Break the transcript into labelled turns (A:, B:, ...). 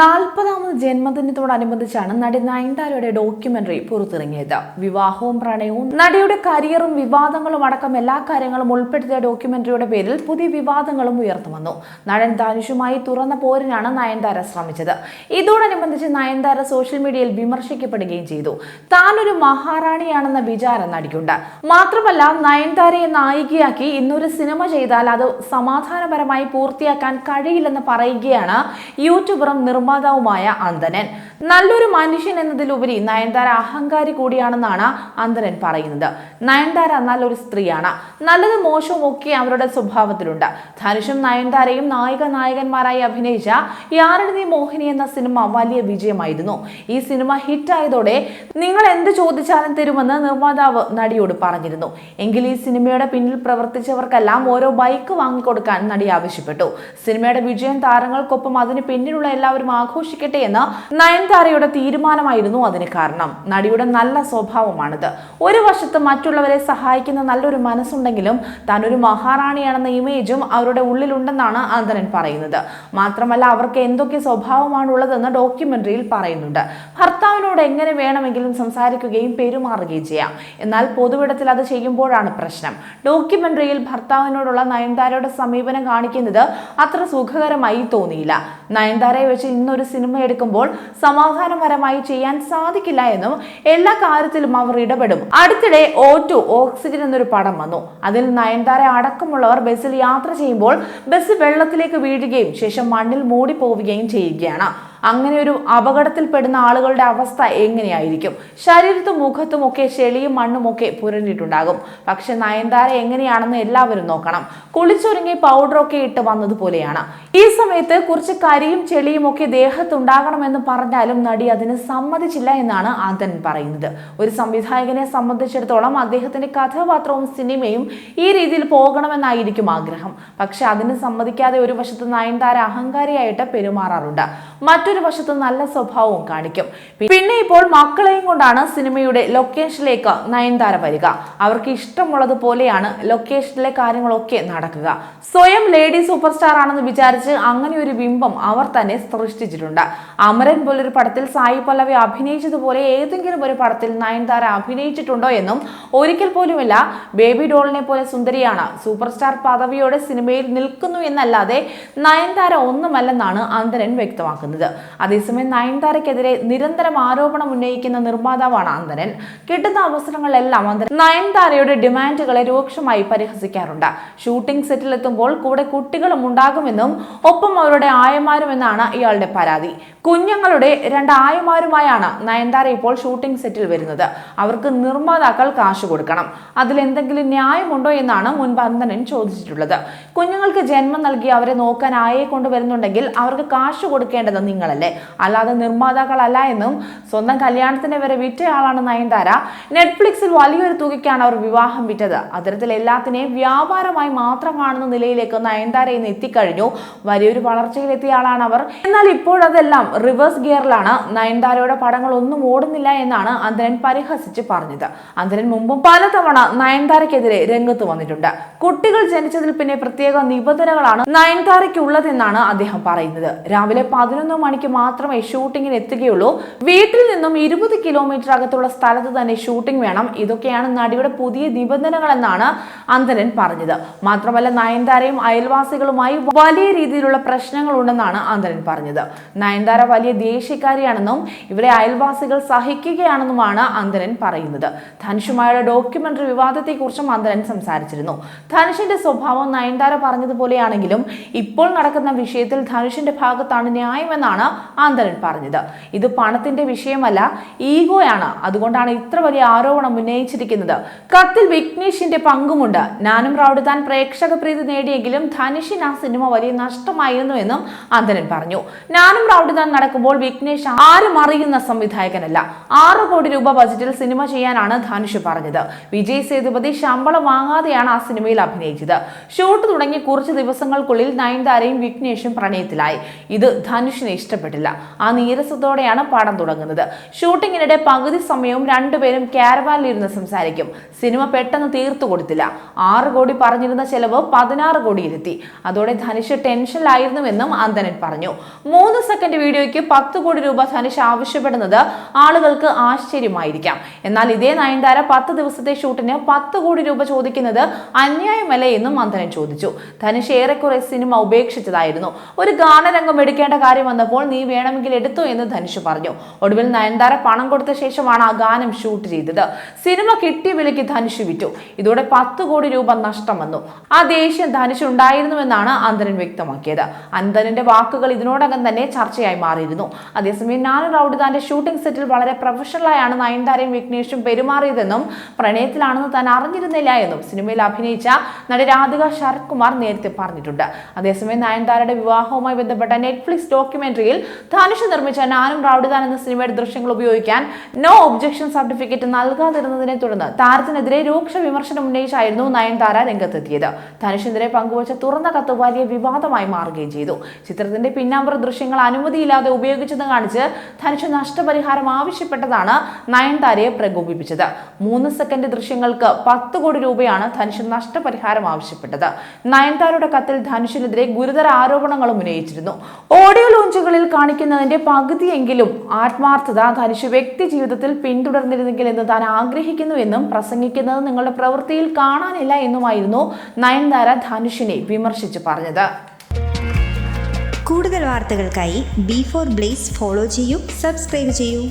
A: നാൽപ്പതാമത് ജന്മദിനത്തോടനുബന്ധിച്ചാണ് നടി നയൻതാരയുടെ ഡോക്യുമെന്ററി പുറത്തിറങ്ങിയത്. വിവാഹവും പ്രണയവും നടിയുടെ കരിയറും വിവാദങ്ങളും അടക്കം എല്ലാ കാര്യങ്ങളും ഉൾപ്പെടുത്തിയ ഡോക്യുമെന്ററിയുടെ പേരിൽ പുതിയ വിവാദങ്ങളും ഉയർന്നു വന്നു. നടൻ ധനുഷുമായി തുറന്ന പോരിനാണ് നയൻതാര ശ്രമിച്ചത്. ഇതോടനുബന്ധിച്ച് നയൻതാര സോഷ്യൽ മീഡിയയിൽ വിമർശിക്കപ്പെടുകയും ചെയ്തു. താൻ ഒരു മഹാറാണിയാണെന്ന വിചാരം നടിക്കുണ്ട്. മാത്രമല്ല നയൻതാരയെ നായികയാക്കി ഇന്നൊരു സിനിമ ചെയ്താൽ അത് സമാധാനപരമായി പൂർത്തിയാക്കാൻ കഴിയില്ലെന്ന് പറയുകയാണ് യൂട്യൂബറും നിർമ്മാതാവുമായ അന്തനൻ. നല്ലൊരു മനുഷ്യൻ എന്നതിലുപരി നയൻതാര അഹങ്കാരി കൂടിയാണെന്നാണ് അന്തനൻ പറയുന്നത്. നയൻതാര നല്ലൊരു സ്ത്രീയാണ്. നല്ലത് മോശവും ഒക്കെ അവരുടെ സ്വഭാവത്തിലുണ്ട്. ധനുഷും നയൻതാരയും നായിക നായകന്മാരായി അഭിനയിച്ച യാരണി മോഹിനി എന്ന സിനിമ വലിയ വിജയമായിരുന്നു. ഈ സിനിമ ഹിറ്റായതോടെ നിങ്ങൾ എന്ത് ചോദിച്ചാലും തരുമെന്ന് നിർമ്മാതാവ് നടിയോട് പറഞ്ഞിരുന്നു. എങ്കിൽ ഈ സിനിമയുടെ പിന്നിൽ പ്രവർത്തിച്ചവർക്കെല്ലാം ഓരോ ബൈക്ക് വാങ്ങിക്കൊടുക്കാൻ നടി ആവശ്യപ്പെട്ടു. സിനിമയുടെ വിജയം താരങ്ങൾക്കൊപ്പം അതിന് പിന്നിലുള്ള എല്ലാവരും ആഘോഷിക്കട്ടെ എന്ന് നയൻതാരയുടെ തീരുമാനമായിരുന്നു അതിന് കാരണം. നടിയുടെ നല്ല സ്വഭാവമാണിത്. ഒരു വശത്ത് മറ്റുള്ളവരെ സഹായിക്കുന്ന നല്ലൊരു മനസ്സുണ്ടെങ്കിലും താൻ ഒരു മഹാറാണിയാണെന്ന ഇമേജും അവരുടെ ഉള്ളിലുണ്ടെന്നാണ് അന്തനൻ പറയുന്നത്. മാത്രമല്ല അവർക്ക് എന്തൊക്കെ സ്വഭാവമാണുള്ളതെന്ന് ഡോക്യുമെന്ററിയിൽ പറയുന്നുണ്ട്. ഭർത്താവിനോട് എങ്ങനെ വേണമെങ്കിലും സംസാരിക്കുകയും പെരുമാറുകയും ചെയ്യാം. എന്നാൽ പൊതുവിടത്തിൽ അത് ചെയ്യുമ്പോഴാണ് പ്രശ്നം. ഡോക്യുമെന്ററിയിൽ ഭർത്താവിനോടുള്ള നയൻതാരയുടെ സമീപനം കാണിക്കുന്നത് അത്ര സുഖകരമായി തോന്നിയില്ല. നയൻതാരയെ വെച്ച് ഇന്നൊരു സിനിമ എടുക്കുമ്പോൾ സമാധാനപരമായി ചെയ്യാൻ സാധിക്കില്ല എന്നും എല്ലാ കാര്യത്തിലും അവർ ഇടപെടും. അടുത്തിടെ ഓ ടു ഓക്സിജൻ എന്നൊരു പടം വന്നു. അതിൽ നയൻതാര അടക്കമുള്ളവർ ബസ്സിൽ യാത്ര ചെയ്യുമ്പോൾ ബസ് വെള്ളത്തിലേക്ക് വീഴുകയും ശേഷം മണ്ണിൽ മൂടി പോവുകയും ചെയ്യുകയാണ്. അങ്ങനെ ഒരു അപകടത്തിൽപ്പെടുന്ന ആളുകളുടെ അവസ്ഥ എങ്ങനെയായിരിക്കും? ശരീരത്തും മുഖത്തും ഒക്കെ ചെളിയും മണ്ണും ഒക്കെ പുരണ്ടിട്ടുണ്ടാകും. പക്ഷെ നയൻതാര എങ്ങനെയാണെന്ന് എല്ലാവരും നോക്കണം. കുളിച്ചൊരുങ്ങി പൗഡറൊക്കെ ഇട്ട് വന്നതുപോലെയാണ് ഈ സമയത്ത് കുറച്ച് കരിയും ചെളിയും ഒക്കെ ദേഹത്തുണ്ടാകണമെന്ന് പറഞ്ഞാലും നടി അതിന് സമ്മതിച്ചില്ല എന്നാണ് ആദൻ പറയുന്നത്. ഒരു സംവിധായകനെ സംബന്ധിച്ചിടത്തോളം അദ്ദേഹത്തിന്റെ കഥാപാത്രവും സിനിമയും ഈ രീതിയിൽ പോകണമെന്നായിരിക്കും ആഗ്രഹം. പക്ഷെ അതിന് സമ്മതിക്കാതെ ഒരു വശത്ത് നയൻതാര അഹങ്കാരിയായിട്ട് പെരുമാറാറുണ്ട്. മറ്റൊരു വശത്ത് നല്ല സ്വഭാവവും കാണിക്കും. പിന്നെ ഇപ്പോൾ മക്കളെയും കൊണ്ടാണ് സിനിമയുടെ ലൊക്കേഷനിലേക്ക് നയൻതാര വരിക. അവർക്ക് ഇഷ്ടമുള്ളതുപോലെയാണ് ലൊക്കേഷനിലെ കാര്യങ്ങളൊക്കെ നടക്കുക. സ്വയം ലേഡി സൂപ്പർ സ്റ്റാർ ആണെന്ന് വിചാരിച്ച് അങ്ങനെ ഒരു ബിംബം അവർ തന്നെ സൃഷ്ടിച്ചിട്ടുണ്ട്. അമരൻ പോലൊരു പടത്തിൽ സായി പല്ലവി അഭിനയിച്ചതുപോലെ ഏതെങ്കിലും ഒരു പടത്തിൽ നയൻതാര അഭിനയിച്ചിട്ടുണ്ടോ എന്നും ഒരിക്കൽ പോലുമില്ല ബേബി ഡോളിനെ പോലെ സുന്ദരിയാണ് സൂപ്പർ സ്റ്റാർ പദവിയോടെ സിനിമയിൽ നിൽക്കുന്നു എന്നല്ലാതെ നയൻതാര ഒന്നുമല്ലെന്നാണ് അന്തരൻ വ്യക്തമാക്കുന്നത്. അതേസമയം നയൻതാരയ്ക്കെതിരെ നിരന്തരം ആരോപണം ഉന്നയിക്കുന്ന നിർമ്മാതാവാണ് അന്തരൻ. കിട്ടുന്ന അവസരങ്ങളെല്ലാം അന്തരൻ നയൻതാരയുടെ ഡിമാൻഡുകളെ രൂക്ഷമായി പരിഹസിക്കാറുണ്ട്. ഷൂട്ടിംഗ് സെറ്റിലെത്തുമ്പോൾ കൂടെ കുട്ടികളും ഉണ്ടാകുമെന്നും ഒപ്പം അവരുടെ ആയമാരുമെന്നാണ് ഇയാളുടെ പരാതി. കുഞ്ഞുങ്ങളുടെ രണ്ട് ആയമാരുമായാണ് നയൻതാര ഇപ്പോൾ ഷൂട്ടിംഗ് സെറ്റിൽ വരുന്നത്. അവർക്ക് നിർമ്മാതാക്കൾ കാശ് കൊടുക്കണം. അതിൽ എന്തെങ്കിലും ന്യായമുണ്ടോ എന്നാണ് മുൻപ് അന്തനൻ ചോദിച്ചിട്ടുള്ളത്. കുഞ്ഞുങ്ങൾക്ക് ജന്മം നൽകി അവരെ നോക്കാൻ ആയെ കൊണ്ടുവരുന്നുണ്ടെങ്കിൽ അവർക്ക് കാശ് കൊടുക്കേണ്ടത് നിങ്ങളല്ലേ? അല്ലാതെ നിർമ്മാതാക്കളല്ല എന്നും സ്വന്തം കല്യാണത്തിന് വരെ വിറ്റയാളാണ് നയൻതാര. നെറ്റ്ഫ്ലിക്സിൽ വലിയൊരു തുകയ്ക്കാണ് അവർ വിവാഹം വിറ്റത്. അത്തരത്തിൽ എല്ലാത്തിനെയും വ്യാപാരമായി മാത്രം കാണുന്ന നിലയിലേക്ക് നയൻതാര ഇന്ന് എത്തിക്കഴിഞ്ഞു. വലിയൊരു വളർച്ചയിലെത്തിയ ആളാണ് അവർ. എന്നാൽ ഇപ്പോഴതെല്ലാം റിവേഴ്സ് ഗിയറിലാണ്. നയൻതാരയുടെ പടങ്ങൾ ഒന്നും ഓടുന്നില്ല എന്നാണ് അന്തരൻ പരിഹസിച്ച് പറഞ്ഞത്. അന്തരൻ മുമ്പും പലതവണ നയൻതാരയ്ക്കെതിരെ രംഗത്ത് വന്നിട്ടുണ്ട്. കുട്ടികൾ ജനിച്ചതിൽ പിന്നെ പ്രത്യേക നിബന്ധനകളാണ് നയൻതാരയ്ക്കുള്ളതെന്നാണ് അദ്ദേഹം പറയുന്നത്. രാവിലെ പതിനൊന്ന് മണിക്ക് മാത്രമേ ഷൂട്ടിങ്ങിന് എത്തുകയുള്ളൂ. വീട്ടിൽ നിന്നും ഇരുപത് കിലോമീറ്റർ അകത്തുള്ള സ്ഥലത്ത് തന്നെ ഷൂട്ടിംഗ് വേണം. ഇതൊക്കെയാണ് നടിയുടെ പുതിയ നിബന്ധനകളെന്നാണ് അന്തരൻ പറഞ്ഞത്. മാത്രമല്ല നയൻതാരയും അയൽവാസികളുമായി വലിയ രീതിയിലുള്ള പ്രശ്നങ്ങൾ ഉണ്ടെന്നാണ് അന്തരൻ പറഞ്ഞത്. നയൻതാര വലിയ ദേഷ്യക്കാരിയാണെന്നും ഇവരെ അയൽവാസികൾ സഹിക്കുകയാണെന്നുമാണ് അന്തരൻ പറയുന്നത്. ധനുഷുമായുള്ള ഡോക്യുമെന്ററി വിവാദത്തെക്കുറിച്ചും അന്തരൻ സംസാരിച്ചിരുന്നു. ധനുഷിന്റെ സ്വഭാവം നയൻതാര പറഞ്ഞതുപോലെയാണെങ്കിലും ഇപ്പോൾ നടക്കുന്ന വിഷയത്തിൽ ധനുഷിന്റെ ഭാഗത്താണ് ന്യായമെന്നാണ് ആന്തരൻ പറഞ്ഞത്. ഇത് പണത്തിന്റെ വിഷയമല്ല ഈഗോയാണ്. അതുകൊണ്ടാണ് ഇത്ര വലിയ ആരോപണം ഉന്നയിച്ചിരിക്കുന്നത്. കത്തിൽ വിഘ്നേഷിന്റെ പങ്കുമുണ്ട്. നാനും റൌഡ് താൻ പ്രേക്ഷക പ്രീതി നേടിയെങ്കിലും ധനുഷിന് ആ സിനിമ വലിയ നഷ്ടമായിരുന്നു എന്നും ആന്തരൻ പറഞ്ഞു. നാനും റൌഡ് താൻ നടക്കുമ്പോൾ വിഘ്നേഷ് ആരും അറിയുന്ന സംവിധായകനല്ല. ആറ് കോടി രൂപ ബജറ്റിൽ സിനിമ ചെയ്യാനാണ് ധനുഷ് പറഞ്ഞത്. വിജയ് സേതുപതി ശമ്പളം വാങ്ങാതെയാണ് ആ സിനിമയിൽ അഭിനയിച്ചത്. ഷൂട്ട് തുടങ്ങി കുറച്ച് ദിവസങ്ങൾക്കുള്ളിൽ നയൻതാരയും വിഘ്നേഷും പ്രണയത്തിലായി. ഇത് ധനുഷ് ധനുഷിന് ഇഷ്ടപ്പെട്ടില്ല. ആ നീരസത്തോടെയാണ് പടം തുടങ്ങുന്നത്. ഷൂട്ടിങ്ങിനിടെ പകുതി സമയവും രണ്ടുപേരും ക്യാരവാനിലിരുന്ന് സംസാരിക്കും. സിനിമ പെട്ടെന്ന് തീർത്തു കൊടുത്തില്ല. ആറ് കോടി പറഞ്ഞിരുന്ന ചെലവ് പതിനാറ് കോടിയിലെത്തി. അതോടെ ധനുഷ് ടെൻഷനിലായിരുന്നുവെന്നും അന്തനൻ പറഞ്ഞു. മൂന്ന് സെക്കൻഡ് വീഡിയോയ്ക്ക് പത്ത് കോടി രൂപ ധനുഷ് ആവശ്യപ്പെടുന്നത് ആളുകൾക്ക് ആശ്ചര്യമായിരിക്കാം. എന്നാൽ ഇതേ നയൻതാര പത്ത് ദിവസത്തെ ഷൂട്ടിന് പത്ത് കോടി രൂപ ചോദിക്കുന്നത് അന്യായമല്ലേ എന്നും അന്തനൻ ചോദിച്ചു. ധനുഷ് ഏറെക്കുറെ സിനിമ ഉപേക്ഷിച്ചതായിരുന്നു. ഒരു ഗാനരംഗം എടുക്കേണ്ട കാര്യം വന്നപ്പോൾ നീ വേണമെങ്കിൽ എടുത്തു എന്ന് ധനുഷ് പറഞ്ഞു. ഒടുവിൽ നയൻതാര പണം കൊടുത്ത ശേഷമാണ് ആ ഗാനം ഷൂട്ട് ചെയ്തത്. സിനിമ കിട്ടിയ വിലയ്ക്ക് ധനുഷ് വിറ്റു. ഇതോടെ പത്ത് കോടി രൂപ നഷ്ടം വന്നു. ആ ദേഷ്യം ധനുഷ് ഉണ്ടായിരുന്നുവെന്നാണ് അന്തരൻ വ്യക്തമാക്കിയത്. അന്തരന്റെ വാക്കുകൾ ഇതിനോടകം തന്നെ ചർച്ചയായി മാറിയിരുന്നു. അതേസമയം നാനു റൌഡിദാന്റെ ഷൂട്ടിംഗ് സെറ്റിൽ വളരെ പ്രൊഫഷണലായാണ് നയൻതാരയും വിഘ്നേഷും പെരുമാറിയതെന്നും പ്രണയത്തിലാണെന്ന് താൻ അറിഞ്ഞിരുന്നില്ല എന്നും സിനിമയിൽ അഭിനയിച്ച നടി രാധിക ശരത് കുമാർ നേരത്തെ പറഞ്ഞിട്ടുണ്ട്. അതേസമയം നയൻതാരയുടെ വിവാഹവുമായി ബന്ധപ്പെട്ട നെറ്റ്ഫ്ലിക്സ് ഡോക്യുമെന്ററിയിൽ ധനുഷ് നിർമ്മിച്ച നാനും റൌഡിദാൻ എന്ന സിനിമയുടെ ദൃശ്യങ്ങൾ ഉപയോഗിക്കാൻ നോ ഒബ്ജക്ഷൻ സർട്ടിഫിക്കറ്റ് നൽകാതിരുന്നതിനെ തുടർന്ന് താരത്തിനെതിരെ രൂക്ഷ വിമർശനം ഉന്നയിച്ചായിരുന്നു നയൻതാര രംഗത്തെത്തിയത്. ധനുഷിനെതിരെ പങ്കുവച്ച തുറന്ന കത്ത് വലിയ വിവാദമായി മാറുകയും ചെയ്തു. ചിത്രത്തിന്റെ പിന്നാമ്പുറ ദൃശ്യങ്ങൾ അനുമതിയില്ലാതെ ഉപയോഗിച്ചെന്ന് കാണിച്ച് ധനുഷ് നഷ്ടപരിഹാരം ആവശ്യപ്പെട്ടതാണ് നയൻതാരയെ പ്രകോപിപ്പിച്ചത്. മൂന്ന് സെക്കൻഡ് ദൃശ്യങ്ങൾക്ക് പത്ത് കോടി രൂപയാണ് ധനുഷ് നഷ്ടപരിഹാരം ആവശ്യപ്പെട്ടത്. നയൻതാരയുടെ കത്തിൽ ധനുഷിനെതിരെ ഗുരുതര ആരോപണങ്ങളും ഉന്നയിച്ചിരുന്നു. ഓഡിയോ ലോഞ്ചുകളിൽ കാണിക്കുന്നതിന്റെ പകുതിയെങ്കിലും ആത്മാർത്ഥത ധനുഷ് വ്യക്തി ജീവിതത്തിൽ പിന്തുടർന്നിരുന്നെങ്കിൽ എന്ന് താൻ ആഗ്രഹിക്കുന്നുവെന്നും പ്രസംഗിക്കുന്നത് നിങ്ങളുടെ പ്രവൃത്തിയിൽ കാണാനില്ല എന്നുമായിരുന്നു നയൻതാര ധനുഷിനെ വിമർശിച്ചു പറഞ്ഞത്.
B: കൂടുതൽ വാർത്തകൾക്കായി ബി ഫോർ ബ്ലേസ് ഫോളോ ചെയ്യൂ സബ്സ്ക്രൈബ് ചെയ്യൂ.